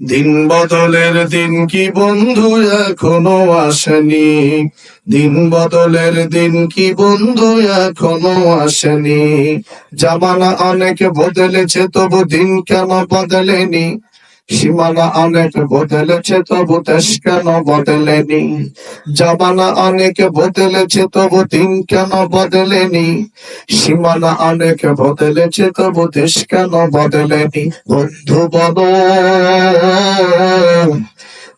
দিন বদলের দিন কি বন্ধু এখনও আসেনি? দিন বদলের দিন কি বন্ধু এখনও আসেনি? জামানা অনেক বদলেছে, তবু দিন কেন বদলেনি? সীমানা অনেক বদলেছে, তবু দেশ কেন বদলেনি? জামানা অনেক বদলেছে, তবু দিন কেন বদলেনি? সীমানা অনেক বদলেছে, তবু দেশ কেন বদলেনি? বন্ধু বল।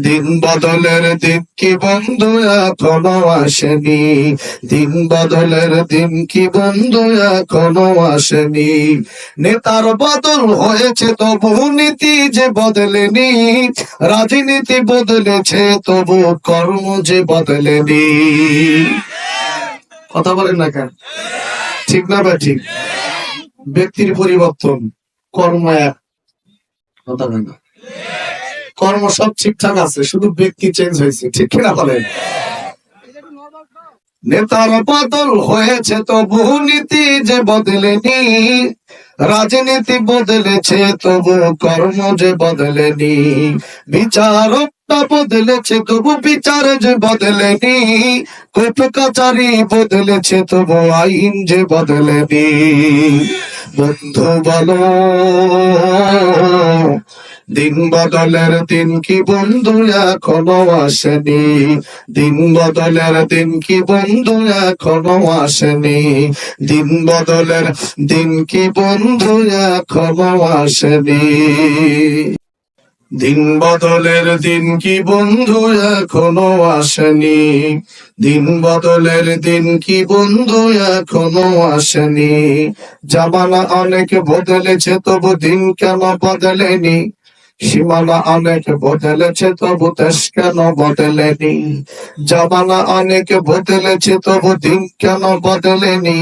দিন বদলের দিন কি বন্ধু এখনও আসেনি? দিন বদলের দিন কি বন্ধু এখনও আসেনি? নেতার বদল হয়েছে, তবু নীতি যে বদলেনি। রাজনীতি বদলেছে, তবু কর্ম যে বদলেনি। কথা বলেন না কেন? ঠিক না বা ঠিক? ব্যক্তির পরিবর্তন, কর্ম এক। কথা না। কর্ম সব ঠিকঠাক আছে, শুধু ব্যক্তি চেঞ্জ হয়েছে, ঠিক কিনা বলেন? নেতার বদল হয়েছে তো বহু নীতি যে বদলেনি, রাজনীতি বদলেছে তবু কর্ম যে বদলেনি বিচারকটা বদলেছে তবু বিচার যে বদলেনি কোর্ট কাচারি বদলেছে তবু আইন যে বদলেনি। বন্ধু বলো দিন বদলের দিন কি বন্ধু এখনও আসেনি? দিন বদলের দিন কি বন্ধু এখনও আসেনি? দিন বদলের দিন কি বন্ধু এখনও আসেনি? দিন বদলের দিন কি বন্ধু এখনও আসেনি? দিন বদলের দিন কি বন্ধু এখনও আসেনি? জামানা অনেক বদলেছে, তবু দিন কেন বদলেনি? সীমানা অনেক বদলেছে, তবু দেশ কেন বদলেনি? জামানা অনেক বদলেছে, তবু দিন কেন বদলেনি?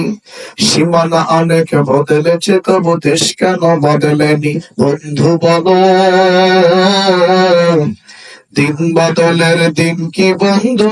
সীমানা অনেক বদলেছে, তবু দেশ কেন বদলেনি? বন্ধু বলো, দিন বদলের দিন কি বন্ধু?